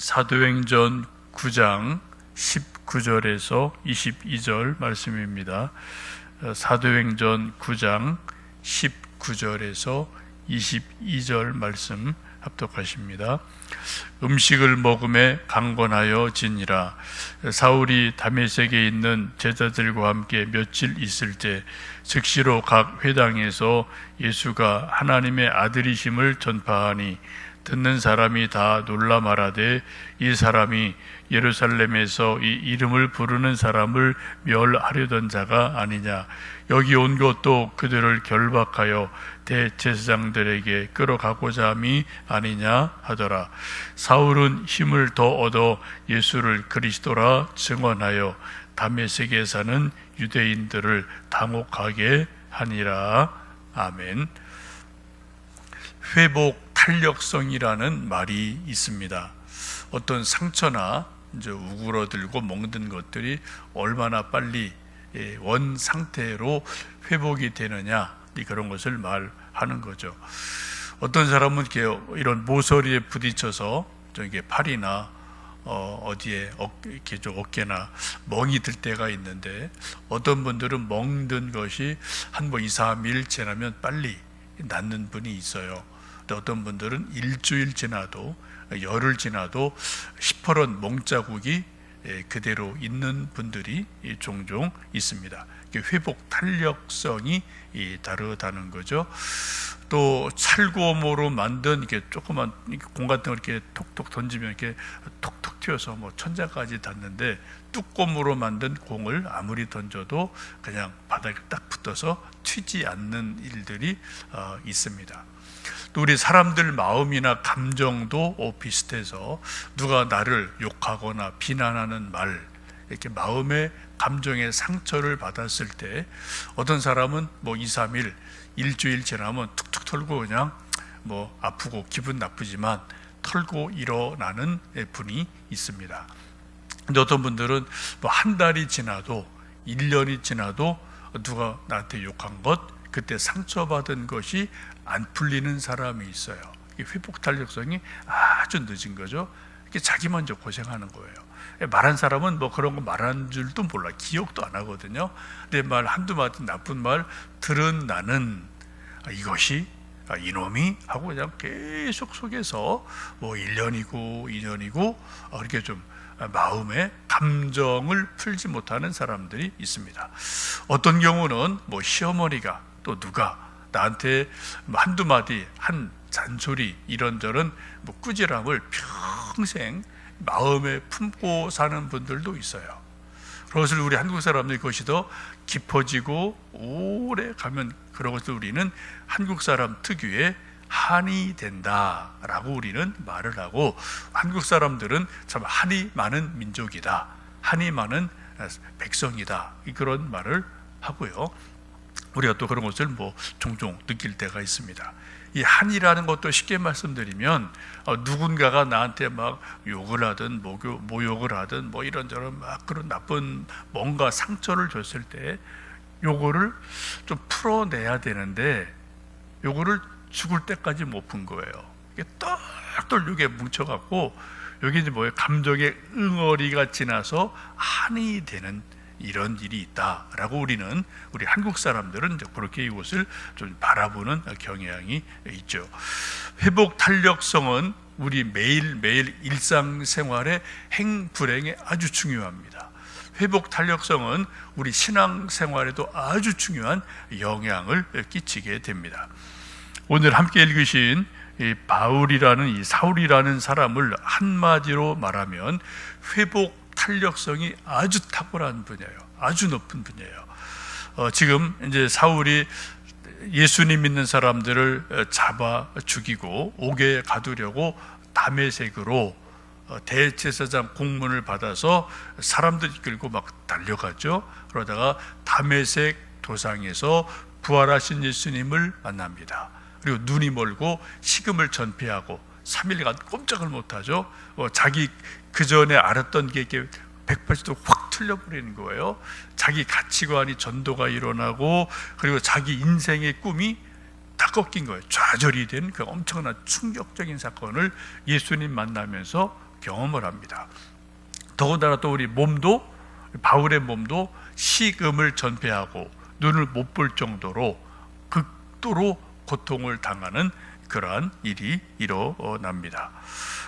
사도행전 9장 19절에서 22절 말씀입니다. 어, 사도행전 9장 19절에서 22절 말씀 합독하십니다. 음식을 먹음에 강건하여 지니라. 사울이 다메섹에 있는 제자들과 함께 며칠 있을 때 즉시로 각 회당에서 예수가 하나님의 아들이심을 전파하니 듣는 사람이 다 놀라 말하되 이 사람이 예루살렘에서 이 이름을 부르는 사람을 멸하려던 자가 아니냐. 여기 온 것도 그들을 결박하여 대제사장들에게 끌어가고자 함이 아니냐 하더라. 사울은 힘을 더 얻어 예수를 그리스도라 증언하여 다메섹에 사는 유대인들을 당혹하게 하니라. 아멘. 회복 탄력성이라는 말이 있습니다. 어떤 상처나 이제 우그러들고 멍든 것들이 얼마나 빨리 예, 원 상태로 회복이 되느냐 이 그런 것을 말하는 거죠. 어떤 사람은 이렇게 이런 모서리에 부딪혀서 저기 팔이나 어, 어디에 어, 이렇게 좀 어깨나 멍이 들 때가 있는데 어떤 분들은 멍든 것이 한 뭐 2, 3일 지나면 빨리 낫는 분이 있어요. 또 어떤 분들은 일주일 지나도 열흘 지나도 시퍼런 멍자국이 예, 그대로 있는 분들이 종종 있습니다. 회복 탄력성이 다르다는 거죠. 또 찰구어모로 만든 이렇게 조그만 공 같은 걸 이렇게 톡톡 던지면 이렇게 톡톡 튀어서 뭐 천장까지 닿는데 뚜껑으로 만든 공을 아무리 던져도 그냥 바닥에 딱 붙어서 튀지 않는 일들이 어, 있습니다. 또 우리 사람들 마음이나 감정도 비슷해서 누가 나를 욕하거나 비난하는 말 이렇게 마음의 감정의 상처를 받았을 때 어떤 사람은 뭐 2, 3일 일주일 지나면 툭툭 털고 그냥 뭐 아프고 기분 나쁘지만 털고 일어나는 분이 있습니다. 어떤 분들은 뭐 한 달이 지나도 1년이 지나도 누가 나한테 욕한 것 그때 상처받은 것이 안 풀리는 사람이 있어요. 회복 탄력성이 아주 늦은 거죠. 자기 먼저 고생하는 거예요. 말한 사람은 뭐 그런 거 말한 줄도 몰라. 기억도 안 하거든요. 내 말 한두 마디 나쁜 말 들은 나는 이것이 이놈이 하고 그냥 계속 속에서 뭐 1년이고 2년이고 그렇게 좀 마음의 감정을 풀지 못하는 사람들이 있습니다. 어떤 경우는 뭐 시어머니가 또 누가 나한테 뭐 한두 마디 한 잔소리 이런저런 뭐 꾸지람을 평생 마음에 품고 사는 분들도 있어요. 그것을 우리 한국 사람들이 그것이 더 깊어지고 오래 가면 그런 것을 우리는 한국 사람 특유의 한이 된다라고 우리는 말을 하고 한국 사람들은 참 한이 많은 민족이다. 한이 많은 백성이다. 그런 말을 하고요. 우리가 또 그런 것을 뭐 종종 느낄 때가 있습니다. 이 한이라는 것도 쉽게 말씀드리면 어, 누군가가 나한테 막 욕을 하든 모욕을 하든 뭐 이런저런 막 그런 나쁜 뭔가 상처를 줬을 때 요거를 좀 풀어내야 되는데 요거를 죽을 때까지 못 푼 거예요. 이게 똘똘 요게 뭉쳐갖고 여기 이제 뭐예요? 감정의 응어리가 지나서 한이 되는 이런 일이 있다라고 우리는 우리 한국 사람들은 그렇게 이것을 좀 바라보는 경향이 있죠. 회복 탄력성은 우리 매일매일 일상생활의 행불행에 아주 중요합니다. 회복 탄력성은 우리 신앙생활에도 아주 중요한 영향을 끼치게 됩니다. 오늘 함께 읽으신 이 바울이라는 이 사울이라는 사람을 한마디로 말하면 회복 탄력성이 아주 탁월한 분이에요. 아주 높은 분이에요. 어, 지금 이제 사울이 예수님 믿는 사람들을 잡아 죽이고 옥에 가두려고 담에색으로 어, 대제사장 공문을 받아서 사람들 이끌고 막 달려가죠. 그러다가 담에색 도상에서 부활하신 예수님을 만납니다. 그리고 눈이 멀고 식음을 전폐하고 3일간 꼼짝을 못하죠. 어, 자기 그 전에 알았던 게 이렇게 180도 확 틀려버리는 거예요. 자기 가치관이 전도가 일어나고 그리고 자기 인생의 꿈이 다 꺾인 거예요. 좌절이 된 그 엄청난 충격적인 사건을 예수님 만나면서 경험을 합니다. 더군다나 또 우리 몸도 바울의 몸도 식음을 전폐하고 눈을 못 볼 정도로 극도로 고통을 당하는 그러한 일이 일어납니다.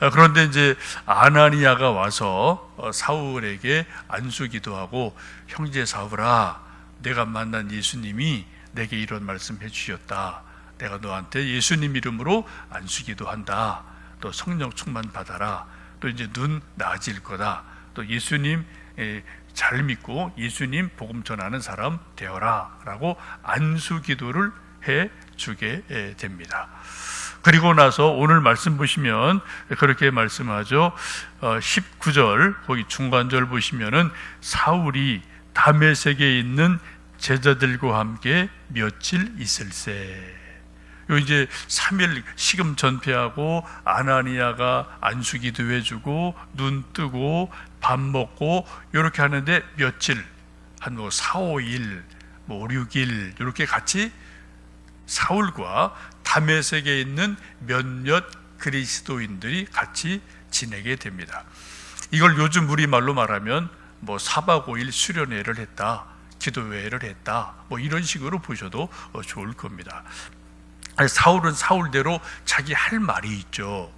아, 그런데 이제 아나니아가 와서 어, 사울에게 안수기도 하고 형제 사울아 내가 만난 예수님이 내게 이런 말씀해 주셨다. 내가 너한테 예수님 이름으로 안수기도 한다. 또 성령 충만 받아라. 또 이제 눈 나아질 거다. 또 예수님 에, 잘 믿고 예수님 복음 전하는 사람 되어라라고 안수 기도를 해 주게 에, 됩니다. 그리고 나서 오늘 말씀 보시면 그렇게 말씀하죠. 어, 19절 거기 중간절 보시면은 사울이 다메섹에 있는 제자들과 함께 며칠 있을세. 요 이제 3일 식음 전폐하고 아나니아가 안수 기도 해 주고 눈 뜨고 밥 먹고 이렇게 하는데 며칠 한 뭐 4, 5일 뭐 5, 6일 이렇게 같이 사울과 다메섹에 있는 몇몇 그리스도인들이 같이 지내게 됩니다. 이걸 요즘 우리 말로 말하면 뭐 4박 5일 수련회를 했다. 기도회를 했다. 뭐 이런 식으로 보셔도 어, 좋을 겁니다. 사울은 사울대로 자기 할 말이 있죠.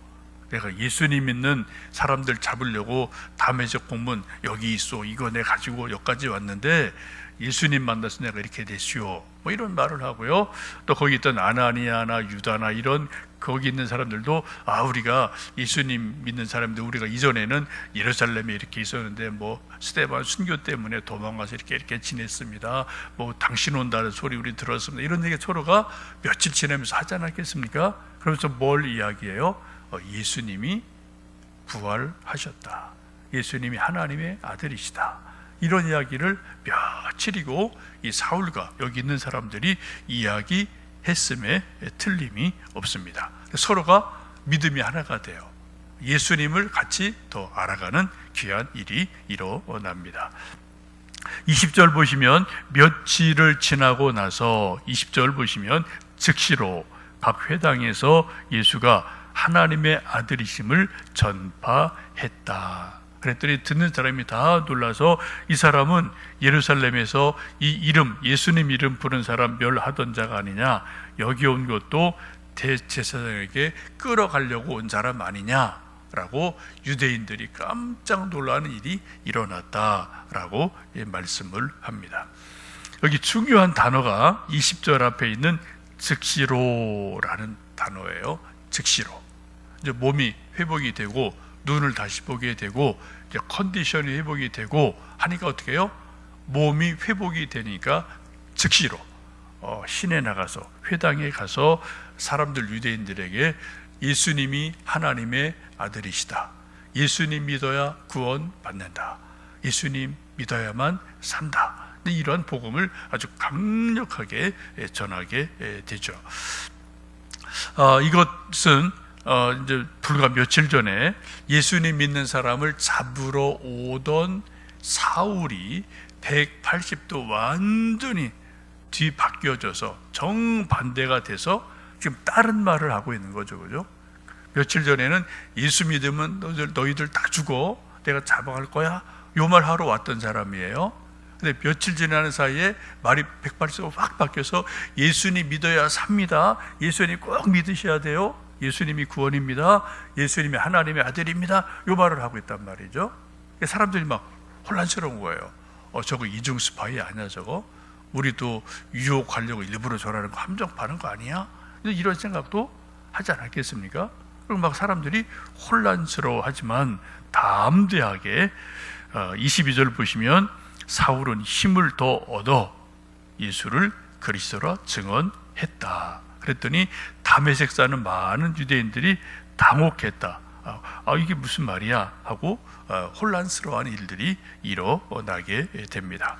내가 예수님 믿는 사람들 잡으려고 담에적 공문 여기 있어 이거 내 가지고 여기까지 왔는데 예수님 만나서 내가 이렇게 됐슈. 뭐 이런 말을 하고요. 또 거기 있던 아나니아나 유다나 이런 거기 있는 사람들도 아 우리가 예수님 믿는 사람들 우리가 이전에는 예루살렘에 이렇게 있었는데 뭐 스테반 순교 때문에 도망가서 이렇게 이렇게 지냈습니다. 뭐 당신 온다는 소리 우리 들었습니다. 이런 얘기 서로가 며칠 지나면서 하지 않았겠습니까? 그러면서 뭘 이야기해요? 어, 예수님이 부활하셨다. 예수님이 하나님의 아들이시다. 이런 이야기를 며칠이고 이 사울과 여기 있는 사람들이 이야기했음에 틀림이 없습니다. 서로가 믿음이 하나가 돼요. 예수님을 같이 더 알아가는 귀한 일이 일어납니다. 20절 보시면 며칠을 지나고 나서 20절 보시면 즉시로 각 회당에서 예수가 하나님의 아들이심을 전파했다. 그랬더니 듣는 사람이 다 놀라서 이 사람은 예루살렘에서 이 이름 예수님 이름 부른 사람 멸하던 자가 아니냐 여기 온 것도 대제사장에게 끌어가려고 온 사람 아니냐라고 유대인들이 깜짝 놀라는 일이 일어났다라고 말씀을 합니다. 여기 중요한 단어가 20절 앞에 있는 즉시로라는 단어예요. 즉시로. 이제 몸이 회복이 되고 눈을 다시 보게 되고 이제 컨디션이 회복이 되고 하니까 어떻게 해요? 몸이 회복이 되니까 즉시로 어, 시내 나가서 회당에 가서 사람들 유대인들에게 예수님이 하나님의 아들이시다. 예수님 믿어야 구원 받는다. 예수님 믿어야만 산다. 이러한 복음을 아주 강력하게 전하게 되죠. 어, 이것은 어, 이제 불과 며칠 전에 예수님 믿는 사람을 잡으러 오던 사울이 180도 완전히 뒤바뀌어져서 정반대가 돼서 지금 다른 말을 하고 있는 거죠. 그죠? 며칠 전에는 예수 믿으면 너희들, 너희들 다 죽어. 내가 잡아갈 거야. 요 말 하러 왔던 사람이에요. 근데 며칠 지나는 사이에 말이 180도가 확 바뀌어서 예수님 믿어야 삽니다. 예수님 꼭 믿으셔야 돼요. 예수님이 구원입니다. 예수님이 하나님의 아들입니다. 요 말을 하고 있단 말이죠. 사람들이 막 혼란스러운 거예요. 어, 저거 이중 스파이 아니야, 저거? 우리도 유혹하려고 일부러 저라는 거 함정파는 거 아니야? 이런 생각도 하지 않았겠습니까? 그리고 막 사람들이 혼란스러워 하지만 담대하게 22절 어, 보시면 사울은 힘을 더 얻어 예수를 그리스도라 증언했다. 그랬더니 담에색 사는 많은 유대인들이 당혹했다. 아, 아 이게 무슨 말이야? 하고 어, 혼란스러워하는 일들이 일어나게 됩니다.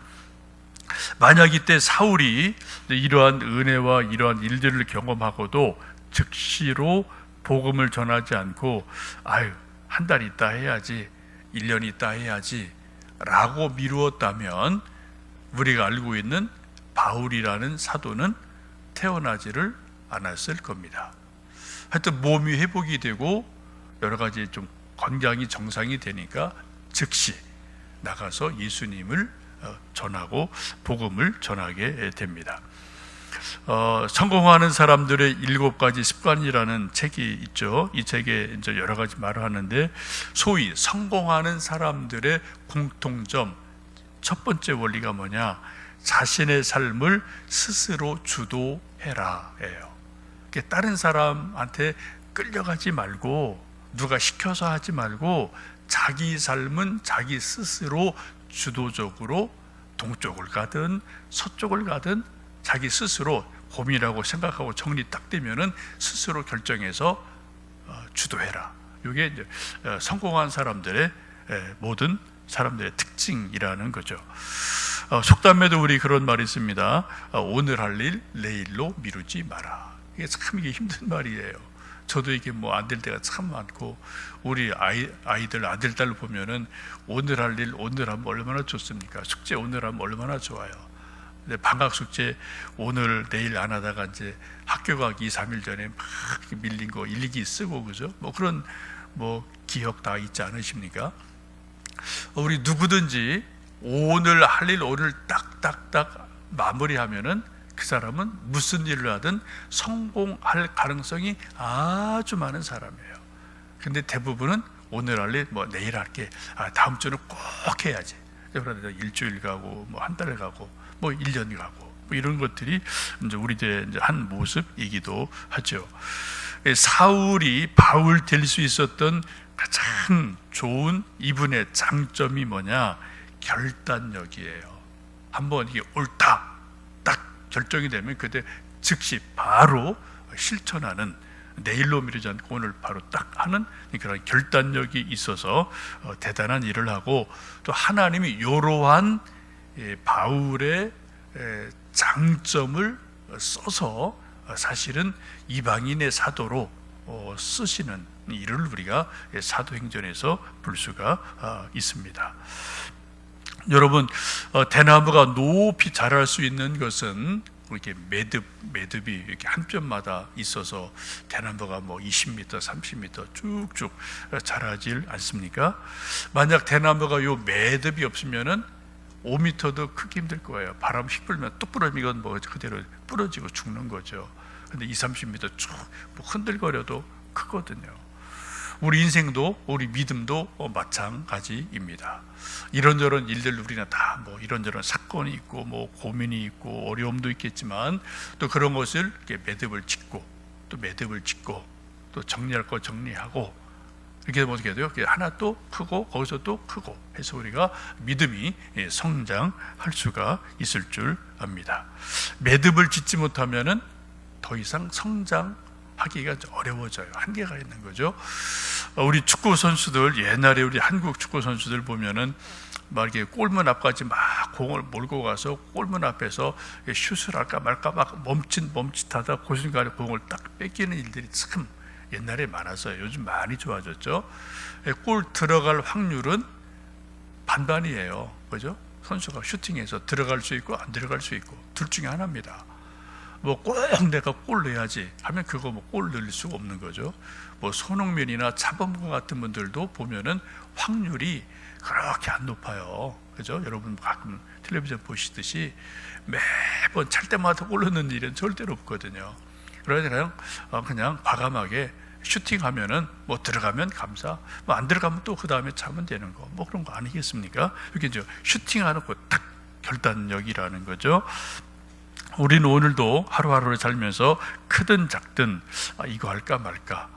만약 이때 사울이 이러한 은혜와 이러한 일들을 경험하고도 즉시로 복음을 전하지 않고 아유 한 달 있다 해야지 1년 있다 해야지 라고 미루었다면 우리가 알고 있는 바울이라는 사도는 태어나지를 않았을 겁니다. 하여튼 몸이 회복이 되고 여러 가지 좀 건강이 정상이 되니까 즉시 나가서 예수님을 어, 전하고 복음을 전하게 됩니다. 어, 성공하는 사람들의 일곱 가지 습관이라는 책이 있죠. 이 책에 이제 여러 가지 말을 하는데 소위 성공하는 사람들의 공통점 첫 번째 원리가 뭐냐? 자신의 삶을 스스로 주도해라예요. 다른 사람한테 끌려가지 말고 누가 시켜서 하지 말고 자기 삶은 자기 스스로 주도적으로 동쪽을 가든 서쪽을 가든 자기 스스로 고민하고 생각하고 정리 딱 되면은 스스로 결정해서 어, 주도해라. 이게 어, 성공한 사람들의 에, 모든 사람들의 특징이라는 거죠. 어, 속담에도 우리 그런 말이 있습니다. 어, 오늘 할 일 내일로 미루지 마라. 이게 참 이게 힘든 말이에요. 저도 이게 뭐 안 될 때가 참 많고 우리 아이 아이들 아들 딸 보면은 오늘 할 일 오늘 하면 얼마나 좋습니까? 숙제 오늘 하면 얼마나 좋아요. 근데 방학 숙제 오늘 내일 안 하다가 이제 학교 가기 2, 3일 전에 막 밀린 거 일기 쓰고 그죠? 뭐 그런 뭐 기억 다 있지 않으십니까? 우리 누구든지 오늘 할 일 오늘 딱딱딱 마무리하면은 그 사람은 무슨 일을 하든 성공할 가능성이 아주 많은 사람이에요. 근데 대부분은 오늘 할일뭐 내일 할게. 아, 다음 주는 꼭 해야지. 그러다 일주일 가고 뭐 한 달 가고 뭐 1년 가고 뭐 이런 것들이 이제 우리들의 이제 한 모습이기도 하죠. 사울이 바울 될 수 있었던 가장 좋은 이분의 장점이 뭐냐? 결단력이에요. 한번 이게 옳다 딱 결정이 되면 그때 즉시 바로 실천하는 내일로 미루지 않고 오늘 바로 딱 하는 그런 결단력이 있어서 어, 대단한 일을 하고 또 하나님이 이러한 예, 바울의 에, 장점을 써서 어, 사실은 이방인의 사도로 어, 쓰시는 일을 우리가 사도행전에서 볼 수가 어, 있습니다. 여러분 어, 대나무가 높이 자랄 수 있는 것은 이렇게 매듭 매듭이 이렇게 한 뼘마다 있어서 대나무가 뭐 20m, 30m 쭉쭉 자라질 않습니까? 만약 대나무가 요 매듭이 없으면은 5m도 크기 힘들 거예요. 바람 휙 불면 뚝 부러지면 뭐 그대로 부러지고 죽는 거죠. 근데 2, 30m 쭉뭐 흔들거려도 크거든요. 우리 인생도 우리 믿음도 어, 마찬가지입니다. 이런저런 일들 우리는 다 뭐 이런저런 사건이 있고 뭐 고민이 있고 어려움도 있겠지만 또 그런 것을 이렇게 매듭을 짓고 또 매듭을 짓고 또 정리할 거 정리하고 이렇게 되면 어떻게 돼요? 하나 또 크고 거기서 또 크고 해서 우리가 믿음이 예, 성장할 수가 있을 줄 압니다. 매듭을 짓지 못하면은 더 이상 성장 하기가 어려워져요. 한계가 있는 거죠. 어, 우리 축구 선수들 옛날에 우리 한국 축구 선수들 보면은 막 이렇게 골문 앞까지 막 공을 몰고 가서 골문 앞에서 슛을 할까 말까 막 멈칫 멈칫하다 그 순간에 공을 딱 뺏기는 일들이 참 옛날에 많았어요. 요즘 많이 좋아졌죠. 예, 골 들어갈 확률은 반반이에요. 그죠? 선수가 슈팅해서 들어갈 수 있고 안 들어갈 수 있고 둘 중에 하나입니다. 뭐꼭 내가 골 넣어야지 하면 그거 뭐 골 넣을 수가 없는 거죠. 뭐 손흥민이나 차범근 같은 분들도 보면은 확률이 그렇게 안 높아요. 그죠? 여러분 가끔 텔레비전 보시듯이 매번 찰 때마다 골 넣는 일은 절대로 없거든요. 그러니 그냥 어, 그냥 과감하게 슈팅하면은 뭐 들어가면 감사, 뭐 안 들어가면 또 그 다음에 차면 되는 거, 뭐 그런 거 아니겠습니까? 이렇게 이제 슈팅하는 거딱 결단력이라는 거죠. 우리는 오늘도 하루하루를 살면서 크든 작든 아, 이거 할까 말까,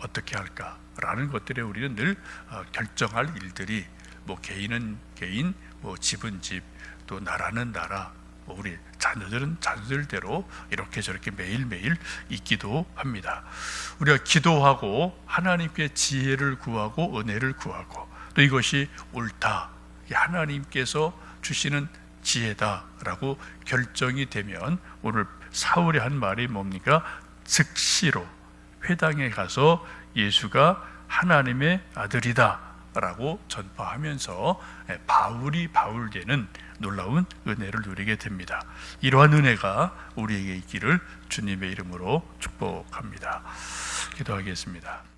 어떻게 할까라는 것들에 우리는 늘 어, 결정할 일들이 뭐 개인은 개인, 뭐 집은 집, 또 나라는 나라, 뭐 우리 자녀들은 자녀들대로 이렇게 저렇게 매일매일 있기도 합니다. 우리가 기도하고 하나님께 지혜를 구하고 은혜를 구하고 또 이것이 옳다. 하나님께서 주시는 지혜다라고 결정이 되면 오늘 사울이 한 말이 뭡니까? 즉시로 회당에 가서 예수가 하나님의 아들이다라고 전파하면서 바울이 바울되는 놀라운 은혜를 누리게 됩니다. 이러한 은혜가 우리에게 있기를 주님의 이름으로 축복합니다. 기도하겠습니다.